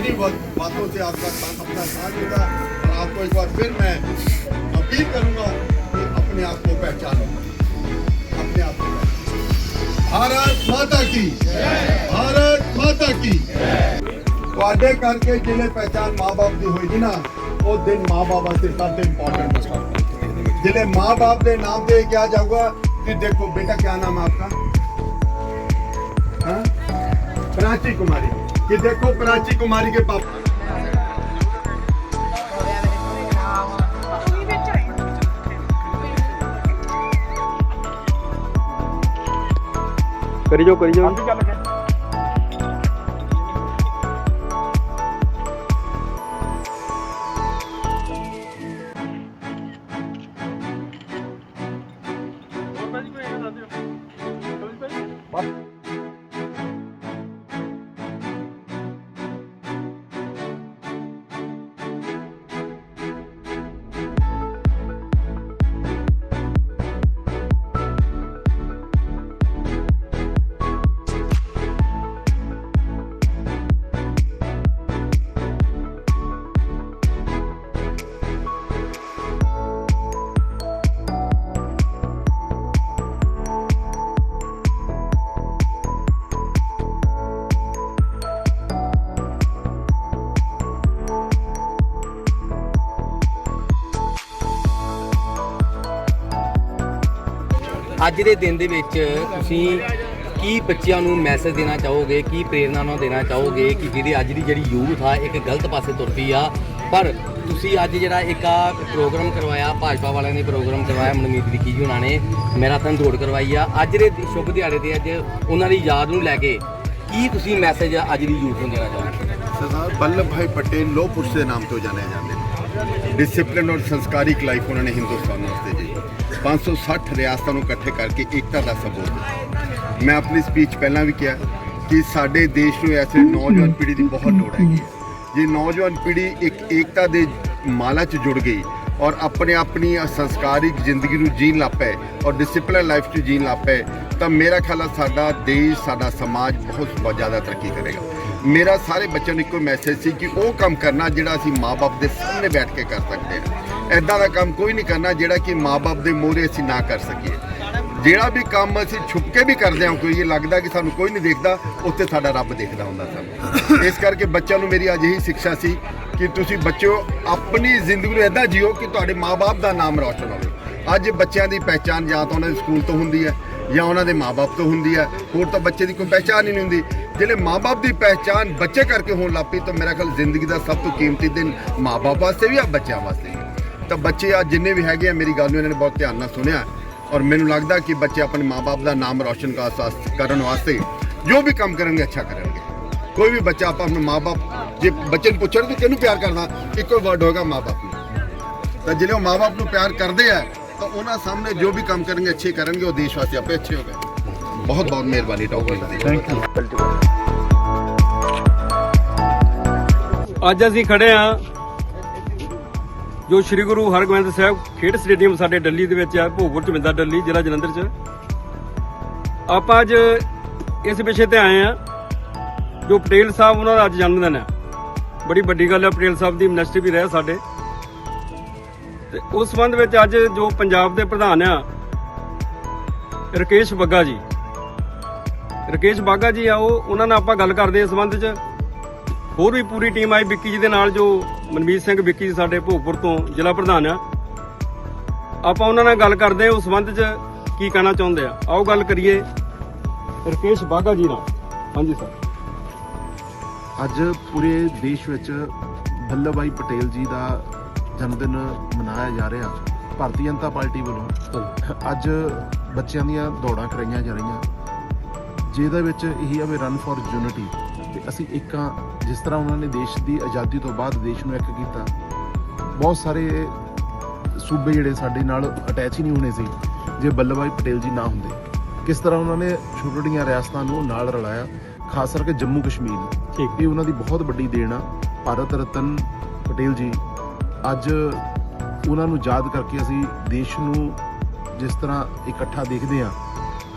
इन्हीं बात- बातों से आपका साथ अपना साथ देगा और आपको एक बार फिर मैं अपील करूंगा कि अपने आप को पहचानो अपने आप को पहचानो भारत माता की भारत माता की ਤੁਹਾਡੇ ਕਰਕੇ ਜਿਹਨੇ ਪਹਿਚਾਨ ਮਾਂ-ਬਾਪ ਦੀ ਹੋਈ ਨਾ ਉਹ ਦਿਨ ਮਾਂ-ਬਾਪ ਵਾਸਤੇ ਸਭ ਤੋਂ ਇੰਪੋਰਟੈਂਟ ਹੈ ਜਿਹਨੇ ਮਾਂ-ਬਾਪ ਦੇ ਨਾਮ ਤੇ ਕਿਹਾ ਜਾਊਗਾ कि देखो बेटा क्या नाम है आपका हाँ? प्राची कुमारी कि देखो प्राची कुमारी के पापा ਕਰੀ ਜੋ ਕਰੀ ਜੋ ਅੱਜ ਦੇ ਦਿਨ ਦੇ ਵਿੱਚ ਤੁਸੀਂ ਕੀ ਬੱਚਿਆਂ ਨੂੰ ਮੈਸੇਜ ਦੇਣਾ ਚਾਹੋਗੇ, ਕੀ ਪ੍ਰੇਰਣਾ ਉਹਨਾਂ ਨੂੰ ਦੇਣਾ ਚਾਹੋਗੇ ਕਿ ਜਿਹੜੀ ਅੱਜ ਦੀ ਜਿਹੜੀ ਯੂਥ ਆ, ਇੱਕ ਗਲਤ ਪਾਸੇ ਤੁਰ ਪਈ ਆ? ਪਰ ਤੁਸੀਂ ਅੱਜ ਜਿਹੜਾ ਇੱਕ ਆ ਪ੍ਰੋਗਰਾਮ ਕਰਵਾਇਆ, ਭਾਜਪਾ ਵਾਲਿਆਂ ਨੇ ਪ੍ਰੋਗਰਾਮ ਕਰਵਾਇਆ, ਮਨਮੀਤ ਵਿੱਕੀ ਜੀ ਉਹਨਾਂ ਨੇ ਮੈਰਾਥਨ ਦੌੜ ਕਰਵਾਈ ਆ। ਅੱਜ ਦੇ ਸ਼ੁਭ ਦਿਹਾੜੇ ਤੇ ਅੱਜ ਉਹਨਾਂ ਦੀ ਯਾਦ ਨੂੰ ਲੈ ਕੇ ਕੀ ਤੁਸੀਂ ਮੈਸੇਜ ਅੱਜ ਦੀ ਯੂਥ ਨੂੰ ਦੇਣਾ ਚਾਹੋਗੇ? ਸਰਦਾਰ ਵੱਲਭ ਭਾਈ ਪਟੇਲ ਲੋਹ ਪੁਰਸ਼ ਦੇ ਨਾਮ ਤੋਂ ਜਾਣਿਆ ਜਾਂਦੇ ਨੇ ਡਿਸਪਲਿਨ ਔਰ ਸੰਸਕਾਰਿਕ ਲਾਈਫ ਉਹਨਾਂ ਨੇ ਹਿੰਦੁਸਤਾਨ ਵਾਸਤੇ 560 ਰਿਆਸਤਾਂ ਨੂੰ ਇਕੱਠੇ ਕਰਕੇ ਏਕਤਾ ਦਾ ਸਬੂਤ ਦਿੱਤਾ। ਮੈਂ ਆਪਣੀ ਸਪੀਚ ਪਹਿਲਾਂ ਵੀ ਕਿਹਾ ਕਿ ਸਾਡੇ ਦੇਸ਼ ਨੂੰ ਐਸੇ ਨੌਜਵਾਨ ਪੀੜ੍ਹੀ ਦੀ ਬਹੁਤ ਲੋੜ ਹੈਗੀ। ਹੈ ਜੇ ਨੌਜਵਾਨ ਪੀੜ੍ਹੀ ਇੱਕ ਏਕਤਾ ਦੇ ਮਾਲਾ 'ਚ ਜੁੜ ਗਈ ਔਰ ਆਪਣੇ ਆਪਣੀ ਸੰਸਕਾਰਿਕ ਜ਼ਿੰਦਗੀ ਨੂੰ ਜੀਣ ਲੱਗ ਪਏ ਔਰ ਡਿਸਪਲਿਨ ਲਾਈਫ 'ਚ ਜੀਣ ਲੱਗ ਪਏ ਤਾਂ ਮੇਰਾ ਖਿਆਲ ਸਾਡਾ ਦੇਸ਼ ਸਾਡਾ ਸਮਾਜ ਬਹੁਤ ਜ਼ਿਆਦਾ ਤਰੱਕੀ ਕਰੇਗਾ। ਮੇਰਾ ਸਾਰੇ ਬੱਚਿਆਂ ਨੂੰ ਇੱਕੋ ਮੈਸੇਜ ਸੀ ਕਿ ਉਹ ਕੰਮ ਕਰਨਾ ਜਿਹੜਾ ਅਸੀਂ ਮਾਪੇ ਦੇ ਸਾਹਮਣੇ ਬੈਠ ਕੇ ਕਰ ਸਕਦੇ ਹਾਂ। ਐਦਾਂ ਦਾ ਕੰਮ ਕੋਈ ਨਹੀਂ ਕਰਨਾ ਜਿਹੜਾ ਕਿ ਮਾਪੇ ਦੇ ਮੋਹਰੇ ਅਸੀਂ ਨਾ ਕਰ ਸਕੀਏ। ਜਿਹੜਾ ਵੀ ਕੰਮ ਅਸੀਂ ਛੁਪ ਕੇ ਵੀ ਕਰਦੇ ਹਾਂ, ਕੋਈ ਇਹ ਲੱਗਦਾ ਕਿ ਸਾਨੂੰ ਕੋਈ ਨਹੀਂ ਦੇਖਦਾ, ਉੱਥੇ ਸਾਡਾ ਰੱਬ ਦੇਖਦਾ ਹੁੰਦਾ ਸਾਨੂੰ। ਇਸ ਕਰਕੇ ਬੱਚਿਆਂ ਨੂੰ ਮੇਰੀ ਅੱਜ ਇਹੀ ਸਿੱਖਿਆ ਸੀ ਕਿ ਤੁਸੀਂ ਬੱਚਿਓ, ਆਪਣੀ ਜ਼ਿੰਦਗੀ ਨੂੰ ਐਦਾਂ ਜੀਓ ਕਿ ਤੁਹਾਡੇ ਮਾਪੇ ਦਾ ਨਾਮ ਰੌਸ਼ਨ ਹੋਵੇ। ਅੱਜ ਬੱਚਿਆਂ ਦੀ ਪਹਿਚਾਨ ਜਾਂ ਤਾਂ ਉਹਨਾਂ ਦੇ ਸਕੂਲ ਤੋਂ ਹੁੰਦੀ ਹੈ ਜਾਂ ਉਹਨਾਂ ਦੇ ਮਾਪੇ ਤੋਂ ਹੁੰਦੀ ਹੈ। ਹੋਰ ਤਾਂ ਬੱਚੇ ਦੀ ਕੋਈ ਪਹਿਚਾਨ ਹੀ ਨਹੀਂ ਹੁੰਦੀ। ਜਿਹੜੇ ਮਾਪੇ ਦੀ ਪਹਿਚਾਨ ਬੱਚੇ ਕਰਕੇ ਹੋਣ ਲੱਗ ਪਈ, ਤਾਂ ਮੇਰਾ ਖਿਆਲ ਜ਼ਿੰਦਗੀ ਦਾ ਸਭ ਤੋਂ ਕੀਮਤੀ ਦਿਨ ਮਾਪੇ ਵਾਸਤੇ ਵੀ ਆ, ਬੱਚਿਆਂ ਵਾਸਤੇ ਵੀ। ਤਾਂ ਬੱਚੇ ਆ ਜਿੰਨੇ ਵੀ ਹੈਗੇ ਆ, ਮੇਰੀ ਗੱਲ ਨੂੰ ਇਹਨਾਂ ਨੇ ਬਹੁਤ ਧਿਆਨ ਨਾਲ ਸੁਣਿਆ। ਔਰ ਮੈਨੂੰ ਲੱਗਦਾ ਕਿ ਬੱਚੇ ਆਪਣੇ ਮਾਪੇ ਦਾ ਨਾਮ ਰੌਸ਼ਨ ਕਰਨ ਵਾਸਤੇ ਜੋ ਵੀ ਕੰਮ ਕਰਨਗੇ, ਅੱਛਾ ਕਰਨਗੇ। ਕੋਈ ਵੀ ਬੱਚਾ ਆਪਾਂ ਆਪਣੇ ਮਾਪੇ ਜੇ ਬੱਚੇ ਨੂੰ ਪੁੱਛਣ ਤੂੰ ਕਿਹਨੂੰ ਪਿਆਰ ਕਰਦਾ ਇੱਕੋ ਵਰਡ ਹੋਗਾ ਮਾਪੇ ਨੂੰ। ਤਾਂ ਜਿਹੜੇ ਉਹ ਮਾਪੇ ਨੂੰ ਪਿਆਰ ਕਰਦੇ ਆ, ਤਾਂ ਉਹਨਾਂ ਸਾਹਮਣੇ ਜੋ ਵੀ ਕੰਮ ਕਰਨਗੇ, ਅੱਛੇ ਕਰਨਗੇ, ਉਹ ਦੇਸ਼ ਵਾਸਤੇ ਆਪੇ ਅੱਛੇ ਹੋ ਗਏ। ਬਹੁਤ ਬਹੁਤ ਮਿਹਰਬਾਨੀ ਟੌਪਰ ਦੀ ਥੈਂਕ ਯੂ ਅੱਜ ਅਸੀਂ ਖੜੇ ਆ ਜੋ ਸ੍ਰੀ ਗੁਰੂ ਹਰਗੋਬਿੰਦ ਸਾਹਿਬ ਖੇਡ ਸਟੇਡੀਅਮ ਸਾਡੇ ਦਿੱਲੀ ਦੇ ਵਿੱਚ ਆ ਭੋਗਪੁਰ ਚ ਮਿਲਦਾ ਦਿੱਲੀ ਜ਼ਿਲ੍ਹਾ ਜਲੰਧਰ ਚ। ਆਪਾਂ ਅੱਜ ਇਸ ਵਿਸ਼ੇ ਤੇ ਆਏ ਆ ਜੋ ਪਟੇਲ ਸਾਹਿਬ ਉਹਨਾਂ ਦਾ ਅੱਜ ਜਨਮ ਦਿਨ ਹੈ। ਬੜੀ ਵੱਡੀ ਗੱਲ ਹੈ ਪਟੇਲ ਸਾਹਿਬ ਦੀ ਮਿਨਿਸਟਰੀ ਵੀ ਰਹੇ ਸਾਡੇ। ਤੇ ਉਸ ਸੰਬੰਧ ਵਿੱਚ ਅੱਜ ਜੋ ਪੰਜਾਬ ਦੇ ਪ੍ਰਧਾਨ ਆ ਰਕੇਸ਼ ਬੱਗਾ ਜੀ ਰਕੇਸ਼ ਬਾਗਾ ਜੀ ਆ ਉਹ ਉਹਨਾਂ ਨਾਲ ਆਪਾਂ ਗੱਲ ਕਰਦੇ ਇਸ ਸੰਬੰਧ 'ਚ। ਹੋਰ ਵੀ ਪੂਰੀ ਟੀਮ ਆਈ ਵਿੱਕੀ ਜੀ ਦੇ ਨਾਲ ਜੋ ਮਨਮੀਤ ਸਿੰਘ ਵਿੱਕੀ ਜੀ ਸਾਡੇ ਭੋਗਪੁਰ ਤੋਂ ਜ਼ਿਲ੍ਹਾ ਪ੍ਰਧਾਨ ਆ। ਆਪਾਂ ਉਹਨਾਂ ਨਾਲ ਗੱਲ ਕਰਦੇ ਹਾਂ ਉਸ ਸੰਬੰਧ 'ਚ ਕੀ ਕਹਿਣਾ ਚਾਹੁੰਦੇ ਆ। ਆਓ ਗੱਲ ਕਰੀਏ ਰਕੇਸ਼ ਬਾਗਾ ਜੀ ਨਾਲ। ਹਾਂਜੀ ਸਰ। ਅੱਜ ਪੂਰੇ ਦੇਸ਼ ਵਿੱਚ ਬੱਲਭ ਭਾਈ ਪਟੇਲ ਜੀ ਦਾ ਜਨਮ ਦਿਨ ਮਨਾਇਆ ਜਾ ਰਿਹਾ। ਭਾਰਤੀ ਜਨਤਾ ਪਾਰਟੀ ਵੱਲੋਂ। ਅੱਜ ਬੱਚਿਆਂ ਦੀਆਂ ਦੌੜਾਂ ਕਰਾਈਆਂ ਜਾ ਰਹੀਆਂ। ਜਿਹਦੇ ਵਿੱਚ ਇਹੀ ਆ ਵੀ ਰਨ ਫॉर ਯੂਨਿਟੀ ਤੇ ਅਸੀਂ ਇੱਕ ਜਿਸ ਤਰ੍ਹਾਂ ਉਹਨਾਂ ਨੇ ਦੇਸ਼ ਦੀ ਆਜ਼ਾਦੀ ਤੋਂ ਬਾਅਦ ਦੇਸ਼ ਨੂੰ ਇੱਕ ਕੀਤਾ ਬਹੁਤ ਸਾਰੇ ਸੂਬੇ ਜਿਹੜੇ ਸਾਡੇ ਨਾਲ ਅਟੈਚ ਹੀ ਨਹੀਂ ਹੋਣੇ ਸੀ ਜੇ ਬੱਲਭ ਭਾਈ ਪਟੇਲ ਜੀ ਨਾ ਹੁੰਦੇ। ਕਿਸ ਤਰ੍ਹਾਂ ਉਹਨਾਂ ਨੇ ਛੋਟੀਆਂ ਰਿਆਸਤਾਂ ਨੂੰ ਨਾਲ ਰਲਾਇਆ ਖਾਸ ਕਰਕੇ ਜੰਮੂ ਕਸ਼ਮੀਰ ਇਹ ਉਹਨਾਂ ਦੀ ਬਹੁਤ ਵੱਡੀ ਦੇਣ ਆ ਭਾਰਤ ਰਤਨ ਪਟੇਲ ਜੀ। ਅੱਜ ਉਹਨਾਂ ਨੂੰ ਯਾਦ ਕਰਕੇ ਅਸੀਂ ਦੇਸ਼ ਨੂੰ ਜਿਸ ਤਰ੍ਹਾਂ ਇਕੱਠਾ ਦੇਖਦੇ ਆ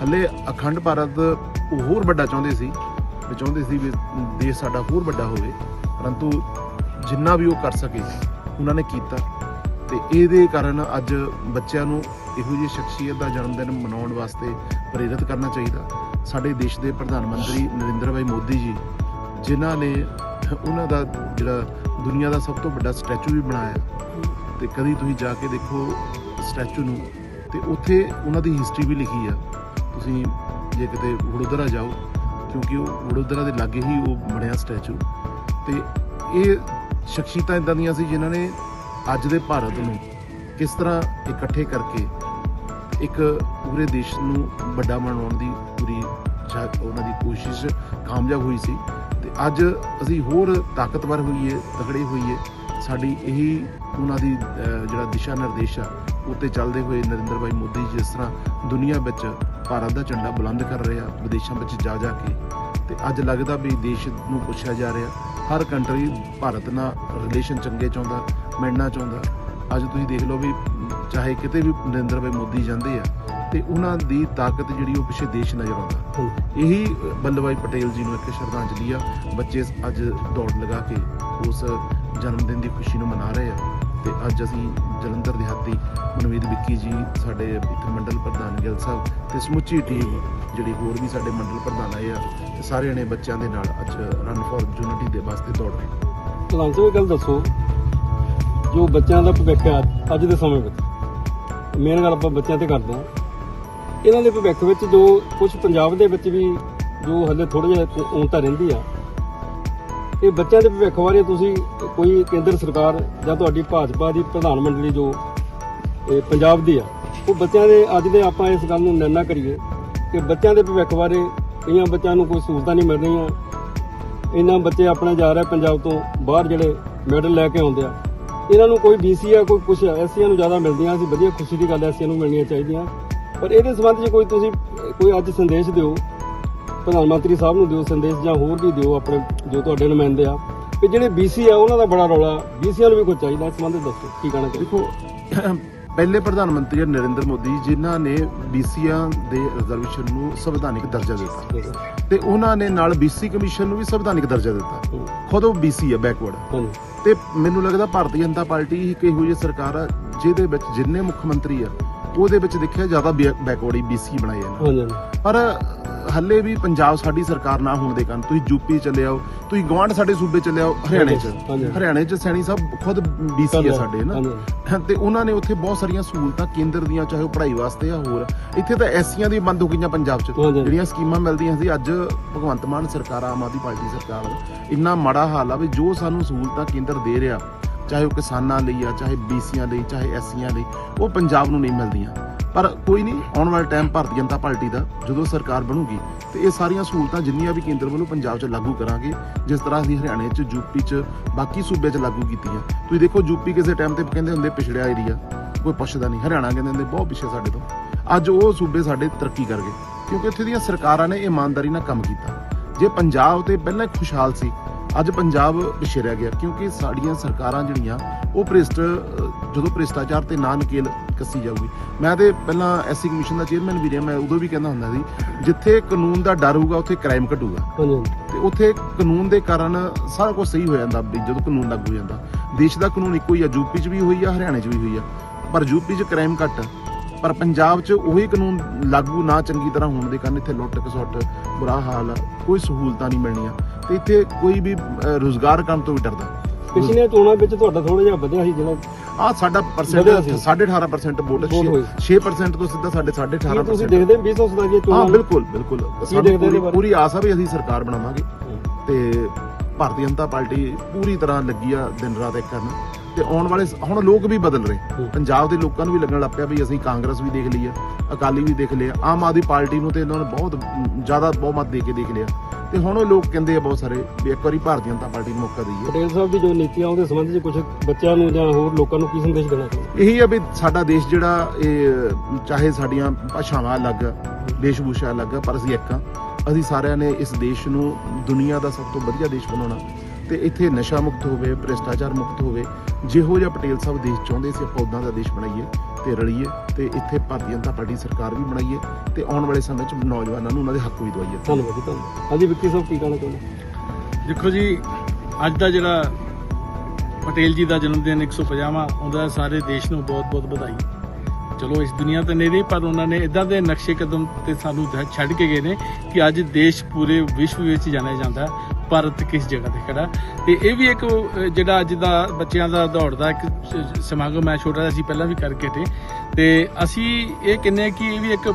ਹੱਲੇ ਅਖੰਡ ਭਾਰਤ ਉਹ ਹੋਰ ਵੱਡਾ ਚਾਹੁੰਦੇ ਸੀ, ਵੀ ਚਾਹੁੰਦੇ ਸੀ ਵੀ ਦੇਸ਼ ਸਾਡਾ ਹੋਰ ਵੱਡਾ ਹੋਵੇ, ਪਰੰਤੂ ਜਿੰਨਾ ਵੀ ਉਹ ਕਰ ਸਕੇ, ਉਹਨਾਂ ਨੇ ਕੀਤਾ। ਤੇ ਇਹਦੇ ਕਾਰਨ ਅੱਜ ਬੱਚਿਆਂ ਨੂੰ ਇਹੋ ਜਿਹੀ ਸ਼ਖਸੀਅਤ ਦਾ ਜਨਮ ਦਿਨ ਮਨਾਉਣ ਵਾਸਤੇ ਪ੍ਰੇਰਿਤ ਕਰਨਾ ਚਾਹੀਦਾ। ਸਾਡੇ ਦੇਸ਼ ਦੇ ਪ੍ਰਧਾਨ ਮੰਤਰੀ ਨਰਿੰਦਰ ਭਾਈ ਮੋਦੀ ਜੀ, ਜਿਨ੍ਹਾਂ ਨੇ ਉਹਨਾਂ ਦਾ ਜਿਹੜਾ ਦੁਨੀਆ ਦਾ ਸਭ ਤੋਂ ਵੱਡਾ ਸਟੈਚੂ ਵੀ ਬਣਾਇਆ, ਤੇ ਕਦੀ ਤੁਸੀਂ ਜਾ ਕੇ ਦੇਖੋ ਸਟੈਚੂ ਨੂੰ, ਤੇ ਉੱਥੇ ਉਹਨਾਂ ਦੀ ਹਿਸਟਰੀ ਵੀ ਲਿਖੀ ਆ। ਤੁਸੀਂ ਜੇ ਕਿਤੇ ਵਡੋਦਰਾ ਜਾਓ, ਕਿਉਂਕਿ ਉਹ ਵਡੋਦਰਾ ਦੇ ਲਾਗੇ ਹੀ ਉਹ ਬਣਿਆ ਸਟੈਚੂ। ਤੇ ਇਹ ਸ਼ਖਸੀਅਤਾਂ ਇਦਾਂ ਦੀਆਂ ਸੀ ਜਿਨ੍ਹਾਂ ਨੇ ਅੱਜ ਦੇ ਭਾਰਤ ਨੂੰ ਕਿਸ ਤਰ੍ਹਾਂ ਇਕੱਠੇ ਕਰਕੇ ਇੱਕ ਪੂਰੇ ਦੇਸ਼ ਨੂੰ ਵੱਡਾ ਬਣਾਉਣ ਦੀ ਪੂਰੀ ਜਾ- ਉਹਨਾਂ ਦੀ ਕੋਸ਼ਿਸ਼ ਕਾਮਯਾਬ ਹੋਈ ਸੀ। ਤੇ ਅੱਜ ਅਸੀਂ ਹੋਰ ਤਾਕਤਵਰ ਹੋਈਏ, ਤਕੜੇ ਹੋਈਏ, ਸਾਡੀ ਇਹੀ ਉਹਨਾਂ ਦੀ ਜਿਹੜਾ ਦਿਸ਼ਾ ਨਿਰਦੇਸ਼ ਆ ਉੱਤੇ ਚੱਲਦੇ ਹੋਏ ਨਰਿੰਦਰ ਭਾਈ ਮੋਦੀ ਜਿਸ ਤਰ੍ਹਾਂ ਦੁਨੀਆ ਵਿੱਚ ਭਾਰਤ ਦਾ ਝੰਡਾ ਬੁਲੰਦ ਕਰ ਰਹੇ ਆ ਵਿਦੇਸ਼ਾਂ ਵਿੱਚ ਜਾ ਜਾ ਕੇ। ਤੇ ਅੱਜ ਲੱਗਦਾ ਵੀ ਦੇਸ਼ ਨੂੰ ਪੁੱਛਿਆ ਜਾ ਰਿਹਾ ਹਰ ਕੰਟਰੀ ਭਾਰਤ ਨਾਲ ਰਿਲੇਸ਼ਨ ਚੰਗੇ ਚਾਹੁੰਦਾ ਮਿਲਣਾ ਚਾਹੁੰਦਾ। ਅੱਜ ਤੁਸੀਂ ਦੇਖ ਲਓ ਵੀ ਚਾਹੇ ਕਿਤੇ ਵੀ ਨਰਿੰਦਰ ਭਾਈ ਮੋਦੀ ਜਾਂਦੇ ਆ ਤੇ ਉਹਨਾਂ ਦੀ ਤਾਕਤ ਜਿਹੜੀ ਉਹ ਪਿੱਛੇ ਦੇਸ਼ ਨਜ਼ਰ ਆਉਂਦਾ। ਇਹੀ ਬੱਲਭ ਭਾਈ ਪਟੇਲ ਜੀ ਨੂੰ ਇੱਕ ਸ਼ਰਧਾਂਜਲੀ ਆ ਬੱਚੇ ਅੱਜ ਦੌੜ ਲਗਾ ਕੇ ਉਸ ਜਨਮ ਦਿਨ ਦੀ ਖੁਸ਼ੀ ਨੂੰ ਮਨਾ ਰਹੇ ਆ। ਤੇ ਅੱਜ ਅਸੀਂ ਜਲੰਧਰ ਦਿਹਾਤੀ ਮਨਵੀਰ ਵਿੱਕੀ ਜੀ, ਸਾਡੇ ਇੱਥੇ ਮੰਡਲ ਪ੍ਰਧਾਨ ਗਿੱਲ ਸਾਹਿਬ ਤੇ ਸਮੁੱਚੀ ਟੀਮ ਜਿਹੜੀ ਹੋਰ ਵੀ ਸਾਡੇ ਮੰਡਲ ਪ੍ਰਧਾਨ ਆਏ ਆ, ਤੇ ਸਾਰਿਆਂ ਨੇ ਬੱਚਿਆਂ ਦੇ ਨਾਲ ਅੱਜ ਰਨ ਫॉर ਯੂਨਿਟੀ ਦੇ ਵਾਸਤੇ ਦੌੜ ਰਹੇ ਪ੍ਰਧਾਨ ਸਾਹਿਬ ਇਹ ਗੱਲ ਦੱਸੋ, ਜੋ ਬੱਚਿਆਂ ਦਾ ਭਵਿੱਖ ਹੈ ਅੱਜ ਦੇ ਸਮੇਂ ਵਿੱਚ ਮੇਨ ਗੱਲ ਆਪਾਂ ਬੱਚਿਆਂ ਤੇ ਕਰਦੇ ਹਾਂ। ਇਹਨਾਂ ਦੇ ਭਵਿੱਖ ਵਿੱਚ ਜੋ ਕੁਝ ਪੰਜਾਬ ਦੇ ਵਿੱਚ ਵੀ ਜੋ ਹਲੇ ਥੋੜਾ ਜਿਹਾ ਤਾਂ ਰਹਿੰਦੀ ਆ ਇਹ ਬੱਚਿਆਂ ਦੇ ਭਵਿੱਖ ਬਾਰੇ ਤੁਸੀਂ ਕੋਈ ਕੇਂਦਰ ਸਰਕਾਰ ਜਾਂ ਤੁਹਾਡੀ ਭਾਜਪਾ ਦੀ ਪ੍ਰਧਾਨ ਮੰਡਲੀ ਜੋ ਇਹ ਪੰਜਾਬ ਦੀ ਆ, ਉਹ ਬੱਚਿਆਂ ਦੇ ਅੱਜ ਦੇ ਆਪਾਂ ਇਸ ਗੱਲ ਨੂੰ ਨਿਰਣਾ ਕਰੀਏ ਕਿ ਬੱਚਿਆਂ ਦੇ ਭਵਿੱਖ ਬਾਰੇ ਕਈਆਂ ਬੱਚਿਆਂ ਨੂੰ ਕੋਈ ਸਹੂਲਤਾਂ ਨਹੀਂ ਮਿਲ ਰਹੀਆਂ। ਇਹਨਾਂ ਬੱਚੇ ਆਪਣੇ ਜਾ ਰਹੇ ਪੰਜਾਬ ਤੋਂ ਬਾਹਰ ਜਿਹੜੇ ਮੈਡਲ ਲੈ ਕੇ ਆਉਂਦੇ ਆ। ਇਹਨਾਂ ਨੂੰ ਕੋਈ ਬੀਸੀ ਆ, ਕੋਈ ਕੁਛ ਐਸੀਆਂ ਨੂੰ ਜ਼ਿਆਦਾ ਮਿਲਦੀਆਂ ਸੀ ਵਧੀਆ ਖੁਸ਼ੀ ਦੀ ਗੱਲ ਐ ਐਸੀਆਂ ਨੂੰ ਮਿਲਣੀਆਂ ਚਾਹੀਦੀਆਂ। ਪਰ ਇਹਦੇ ਸੰਬੰਧ 'ਚ ਕੋਈ ਤੁਸੀਂ ਕੋਈ ਅੱਜ ਸੰਦੇਸ਼ ਦਿਓ ਪ੍ਰਧਾਨ ਮੰਤਰੀ ਸਾਹਿਬ ਨੂੰ ਦਿਓ ਸੰਦੇਸ਼ ਜਾਂ ਹੋਰ ਵੀ ਦਿਓ ਆਪਣੇ ਜੋ ਤੁਹਾਡੇ ਨੁਮਾਇੰਦੇ ਆ। ਕਿ ਜਿਹੜੇ ਬੀਸੀ ਆ ਉਹਨਾਂ ਦਾ ਬੜਾ ਰੌਲਾ ਬੀਸੀਆਂ ਨੂੰ ਵੀ ਕੁਝ ਚਾਹੀਦਾ ਇਸ ਸੰਬੰਧ ਦੱਸੋ ਕੀ ਕਹਿਣਾ ਚਾਹੀਦਾ ਦੇਖੋ ਪਹਿਲੇ ਪ੍ਰਧਾਨ ਮੰਤਰੀ ਨਰਿੰਦਰ ਮੋਦੀ ਜਿਨ੍ਹਾਂ ਨੇ ਬੀਸੀਆਂ ਦੇ ਰਿਜ਼ਰਵੇਸ਼ਨ ਨੂੰ ਸੰਵਿਧਾਨਿਕ ਦਰਜਾ ਦਿੱਤਾ। ਤੇ ਉਹਨਾਂ ਨੇ ਨਾਲ ਬੀਸੀ ਕਮਿਸ਼ਨ ਨੂੰ ਵੀ ਸੰਵਿਧਾਨਿਕ ਦਰਜਾ ਦਿੱਤਾ। ਖੁਦ ਉਹ ਬੀਸੀ ਆ ਬੈਕਵਰਡ ਤੇ ਮੈਨੂੰ ਲੱਗਦਾ ਭਾਰਤੀ ਜਨਤਾ ਪਾਰਟੀ ਇੱਕ ਇਹੋ ਜਿਹੀ ਸਰਕਾਰ ਆ ਜਿਹਦੇ ਵਿੱਚ ਜਿੰਨੇ ਮੁੱਖ ਮੰਤਰੀ ਆ ਉਹਦੇ ਵਿੱਚ ਦੇਖਿਆ ਜ਼ਿਆਦਾ ਬੈਕਵਰਡ ਹੀ ਬੀਸੀ ਬਣਾਏ ਆ। ਪਰ ਹੱਲੇ ਵੀ ਪੰਜਾਬ ਸਾਡੀ ਸਰਕਾਰ ਨਾ ਹੋਣ ਦੇ ਕਾਰਨ ਤੁਸੀਂ ਯੂਪੀ ਚੱਲੇ ਆਓ ਤੁਸੀਂ ਗਵਾਂਢ ਸਾਡੇ ਸੂਬੇ ਚੱਲੇ ਆਓ ਹਰਿਆਣੇ 'ਚ। ਹਾਂਜੀ। ਹਰਿਆਣੇ 'ਚ ਸੈਣੀ ਸਾਹਿਬ ਖੁਦ ਬੀਸੀ ਆ ਸਾਡੇ ਨਾ ਤੇ ਉਹਨਾਂ ਨੇ ਉੱਥੇ ਬਹੁਤ ਸਾਰੀਆਂ ਸਹੂਲਤਾਂ ਕੇਂਦਰ ਦੀਆਂ ਚਾਹੇ ਉਹ ਪੜ੍ਹਾਈ ਵਾਸਤੇ ਆ ਹੋਰ। ਇੱਥੇ ਤਾਂ ਐਸੀਆਂ ਦੀ ਬੰਦ ਹੋ ਗਈਆਂ ਪੰਜਾਬ 'ਚ। ਹਾਂਜੀ। ਜਿਹੜੀਆਂ ਸਕੀਮਾਂ ਮਿਲਦੀਆਂ ਸੀ ਅੱਜ ਭਗਵੰਤ ਮਾਨ ਸਰਕਾਰ ਆਮ ਆਦਮੀ ਪਾਰਟੀ ਸਰਕਾਰ ਇੰਨਾ ਮਾੜਾ ਹਾਲ ਆ ਵੀ ਜੋ ਸਾਨੂੰ ਸਹੂਲਤਾਂ ਕੇਂਦਰ ਦੇ ਰਿਹਾ ਚਾਹੇ ਉਹ ਕਿਸਾਨਾਂ ਲਈ ਆ, ਚਾਹੇ ਬੀਸੀਆਂ ਲਈ ਚਾਹੇ ਐਸੀਆਂ ਲਈ ਉਹ ਪੰਜਾਬ ਨੂੰ ਨਹੀਂ ਮਿਲਦੀਆਂ। ਪਰ ਕੋਈ ਨਹੀਂ, ਆਉਣ ਵਾਲੇ ਟਾਈਮ ਭਾਰਤੀ ਜਨਤਾ ਪਾਰਟੀ ਦਾ ਜਦੋਂ ਸਰਕਾਰ ਬਣੂਗੀ, ਤੇ ਇਹ ਸਾਰੀਆਂ ਸਹੂਲਤਾਂ ਜਿੰਨੀਆਂ ਵੀ ਕੇਂਦਰ ਵੱਲੋਂ ਪੰਜਾਬ 'ਚ ਲਾਗੂ ਕਰਾਂਗੇ, ਜਿਸ ਤਰ੍ਹਾਂ ਅਸੀਂ ਹਰਿਆਣੇ 'ਚ ਯੂਪੀ 'ਚ, ਬਾਕੀ ਸੂਬੇ 'ਚ ਲਾਗੂ ਕੀਤੀਆਂ। ਤੁਸੀਂ ਦੇਖੋ ਯੂਪੀ ਕਿਸੇ ਟਾਈਮ ਤੇ ਕਹਿੰਦੇ ਹੁੰਦੇ ਪਿਛੜਿਆ ਏਰੀਆ ਕੋਈ ਪੁੱਛਦਾ ਨਹੀਂ। ਹਰਿਆਣਾ ਕਹਿੰਦੇ ਹੁੰਦੇ ਬਹੁਤ ਪਿੱਛੇ ਸਾਡੇ ਤੋਂ। ਅੱਜ ਉਹ ਸੂਬੇ ਸਾਡੇ ਤਰੱਕੀ ਕਰ ਗਏ, ਕਿਉਂਕਿ ਇੱਥੇ ਦੀਆਂ ਸਰਕਾਰਾਂ ਨੇ ਇਮਾਨਦਾਰੀ ਨਾਲ ਕੰਮ ਕੀਤਾ। ਜੇ ਪੰਜਾਬ ਤੇ ਪਹਿਲਾਂ ਖੁਸ਼ਹਾਲ ਸੀ ਅੱਜ ਪੰਜਾਬ ਰਹਿ ਗਿਆ ਕਿਉਂਕਿ ਸਾਡੀਆਂ ਸਰਕਾਰਾਂ ਜਿਹੜੀਆਂ ਉਹ ਭ੍ਰਿਸ਼ਟ ਜਦੋਂ ਭ੍ਰਿਸ਼ਟਾਚਾਰ ਤੇ ਨਾ ਨਕੇਲ ਕੱਸੀ ਜਾਊਗੀ। ਮੈਂ ਤੇ ਪਹਿਲਾਂ ਐਸਸੀ ਕਮਿਸ਼ਨ ਦਾ ਚੇਅਰਮੈਨ ਵੀ ਰਿਹਾ ਮੈਂ ਉਦੋਂ ਵੀ ਕਹਿੰਦਾ ਹੁੰਦਾ ਸੀ ਜਿੱਥੇ ਕਾਨੂੰਨ ਦਾ ਡਰ ਹੋਊਗਾ ਉੱਥੇ ਕ੍ਰਾਈਮ ਘਟੂਗਾ। ਤੇ ਉੱਥੇ ਕਾਨੂੰਨ ਦੇ ਕਾਰਨ ਸਾਰਾ ਕੁਝ ਸਹੀ ਹੋ ਜਾਂਦਾ ਵੀ ਜਦੋਂ ਕਾਨੂੰਨ ਲਾਗੂ ਹੋ ਜਾਂਦਾ। ਦੇਸ਼ ਦਾ ਕਾਨੂੰਨ ਇੱਕੋ ਹੀ ਆ ਯੂਪੀ 'ਚ ਵੀ ਹੋਈ ਆ ਹਰਿਆਣੇ 'ਚ ਵੀ ਹੋਈ ਆ। ਪਰ ਯੂਪੀ 'ਚ ਕ੍ਰਾਈਮ ਘੱਟ। ਆ। ਪਰ ਪੰਜਾਬ 'ਚ ਉਹੀ ਕਾਨੂੰਨ ਲਾਗੂ ਨਾ ਚੰਗੀ ਤਰ੍ਹਾਂ ਹੋਣ ਦੇ ਕਾਰਨ ਇੱਥੇ ਲੁੱਟ ਖਸੁੱਟ ਬੁਰਾ ਹਾਲ ਆ ਕੋਈ ਸਹੂਲਤਾਂ ਨਹੀਂ ਮਿਲਣੀਆਂ। ਤੇ ਇੱਥੇ ਕੋਈ ਵੀ ਰੁਜ਼ਗਾਰ ਕਰਨ ਤੋਂ ਵੀ ਡਰਦਾ। ਪਿਛਲੀਆਂ ਚੋਣਾਂ ਵਿੱਚ ਤੁਹਾਡਾ ਥੋੜਾ ਜਿਹਾ ਵਧਿਆ ਸੀ ਜਿਹੜਾ ਆ ਸਾਡਾ ਪਰਸੈਂਟ ਵਧਿਆ ਸੀ। 18.5% ਵੋਟ ਵੋਟ ਹੋਈ। 6% ਤੋਂ ਸਿੱਧਾ ਸਾਡੇ ਕੀ 18.5% ਤੁਸੀਂ ਦੇਖਦੇ 2027 ਦੀਆਂ ਹਾਂ ਚੋਣਾਂ? ਬਿਲਕੁਲ ਬਿਲਕੁਲ। ਬਾਰੇ? ਪੂਰੀ ਆਸ ਆ ਵੀ ਅਸੀਂ ਸਰਕਾਰ ਬਣਾਵਾਂਗੇ। ਤੇ ਭਾਰਤੀ ਜਨਤਾ ਪਾਰਟੀ ਪੂਰੀ ਤਰ੍ਹਾਂ ਲੱਗੀ ਆ ਦਿਨ ਰਾਤ ਇੱਕ ਕਰਨ। ਤੇ ਆਉਣ ਵਾਲੇ ਹੁਣ ਲੋਕ ਵੀ ਬਦਲ ਰਹੇ। ਪੰਜਾਬ ਦੇ ਲੋਕਾਂ ਨੂੰ ਵੀ ਲੱਗਣ ਲੱਗ ਪਿਆ ਵੀ ਅਸੀਂ ਕਾਂਗਰਸ ਵੀ ਦੇਖ ਲਈ ਆ ਅਕਾਲੀ ਵੀ ਦੇਖ ਲਿਆ ਆਮ ਆਦਮੀ ਪਾਰਟੀ ਨੂੰ ਤੇ ਇਹਨਾਂ ਨੇ ਬਹੁਤ ਜ਼ਿਆਦਾ ਬਹੁਮਤ ਦੇ ਕੇ ਦੇਖ ਲਿਆ। ਤੇ ਹੁਣ ਉਹ ਲੋਕ ਕਹਿੰਦੇ ਆ ਬਹੁਤ ਸਾਰੇ ਵੀ ਇੱਕ ਵਾਰੀ ਭਾਰਤੀ ਜਨਤਾ ਪਾਰਟੀ ਨੂੰ ਮੌਕਾ ਦਈਏ। ਪਟੇਲ ਸਾਹਿਬ ਦੀ ਜੋ ਨੀਤੀਆਂ ਉਹਦੇ ਸੰਬੰਧ ਵਿੱਚ ਕੁਝ ਬੱਚਿਆਂ ਨੂੰ ਜਾਂ ਹੋਰ ਲੋਕਾਂ ਨੂੰ ਕੀ ਸੰਦੇਸ਼ ਦੇਣਾ ਚਾਹੁੰਦੇ? ਇਹੀ ਆ ਵੀ ਸਾਡਾ ਦੇਸ਼ ਜਿਹੜਾ ਇਹ ਚਾਹੇ ਸਾਡੀਆਂ ਭਾਸ਼ਾਵਾਂ ਅਲੱਗ ਆ ਦੇਸ਼-ਭੂਸ਼ਾ ਅਲੱਗ ਪਰ ਅਸੀਂ ਇੱਕ ਆ। ਅਸੀਂ ਸਾਰਿਆਂ ਨੇ ਇਸ ਦੇਸ਼ ਨੂੰ ਦੁਨੀਆ ਦਾ ਸਭ ਤੋਂ ਵਧੀਆ ਦੇਸ਼ ਬਣਾਉਣਾ। ਤੇ ਇੱਥੇ ਨਸ਼ਾ ਮੁਕਤ ਹੋਵੇ ਭ੍ਰਿਸ਼ਟਾਚਾਰ ਮੁਕਤ ਹੋਵੇ ਜਿਹੋ ਜਿਹਾ ਪਟੇਲ ਸਾਹਿਬ ਦੇਸ਼ ਚਾਹੁੰਦੇ ਸੀ ਆਪਾਂ ਉਦਾਂ ਦਾ ਦੇਸ਼ ਬਣਾਈਏ ਤੇ ਰਲੀਏ ਤੇ ਇੱਥੇ ਭਾਰਤੀ ਜਨਤਾ ਪਾਰਟੀ ਸਰਕਾਰ ਵੀ ਬਣਾਈਏ ਤੇ ਆਉਣ ਵਾਲੇ ਸਮੇਂ 'ਚ ਨੌਜਵਾਨਾਂ ਨੂੰ ਉਹਨਾਂ ਦੇ ਹੱਕ ਵੀ ਦਵਾਈਏ। ਧੰਨਵਾਦ ਜੀ ਧੰਨਵਾਦ। ਹਾਂਜੀ ਵਿੱਕੀ ਸਾਹਿਬ ਕੀ ਕਹਿਣਾ ਚਾਹੁੰਦੇ? ਦੇਖੋ ਜੀ ਅੱਜ ਦਾ ਜਿਹੜਾ ਪਟੇਲ ਜੀ ਦਾ ਜਨਮ ਦਿਨ 150ਵਾਂ ਉਹਦਾ ਸਾਰੇ ਦੇਸ਼ ਨੂੰ ਬਹੁਤ-ਬਹੁਤ ਵਧਾਈ। ਚਲੋ ਇਸ ਦੁਨੀਆ ਤੇ ਨਹੀਂ ਰਹੀ ਪਰ ਉਹਨਾਂ ਨੇ ਇਦਾਂ ਦੇ ਨਕਸ਼ੇ ਕਦਮ ਤੇ ਸਾਨੂੰ ਛੱਡ ਕੇ ਗਏ ਨੇ ਕਿ ਅੱਜ ਦੇਸ਼ ਪੂਰੇ ਵਿਸ਼ਵ ਵਿੱਚ ਜਾਣਿਆ ਜਾਂਦਾ ਹੈ, ਭਾਰਤ ਕਿਸ ਜਗ੍ਹਾ ਤੇ ਖੜਾ। ਤੇ ਇਹ ਵੀ ਇੱਕ ਜਿਹੜਾ ਅੱਜ ਦਾ ਬੱਚਿਆਂ ਦਾ ਦੌੜ ਦਾ ਇੱਕ ਸਮਾਗਮ ਹੈ, ਛੋਟਾ ਜਿਹਾ ਅਸੀਂ ਪਹਿਲਾਂ ਵੀ ਕਰਕੇ ਤੇ। ਤੇ ਅਸੀਂ ਇਹ ਕਹਿੰਦੇ ਹਾਂ ਕਿ ਇਹ ਵੀ ਇੱਕ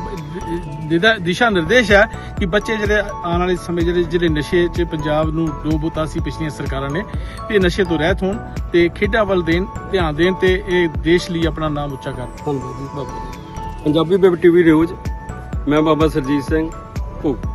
ਦਿਸ਼ਾ ਨਿਰਦੇਸ਼ ਹੈ ਕਿ ਬੱਚੇ ਜਿਹੜੇ ਆਉਣ ਵਾਲੇ ਸਮੇਂ ਜਿਹੜੇ ਜਿਹੜੇ ਨਸ਼ੇ 'ਚ ਪੰਜਾਬ ਨੂੰ ਡੋਬਤਾ ਸੀ ਪਿਛਲੀਆਂ ਸਰਕਾਰਾਂ ਨੇ ਤੇ ਨਸ਼ੇ ਤੋਂ ਰਹਿਤ ਹੋਣ ਤੇ ਖੇਡਾਂ ਵੱਲ ਦੇਣ, ਧਿਆਨ ਦੇਣ ਤੇ ਇਹ ਦੇਸ਼ ਲਈ ਆਪਣਾ ਨਾਮ ਉੱਚਾ ਕਰਨ। ਧੰਨਵਾਦ ਜੀ Baba ji. Punjabi web TV news, ਮੈਂ ਬਾਬਾ ਸਰਜੀਤ ਸਿੰਘ, ਭੋਗ।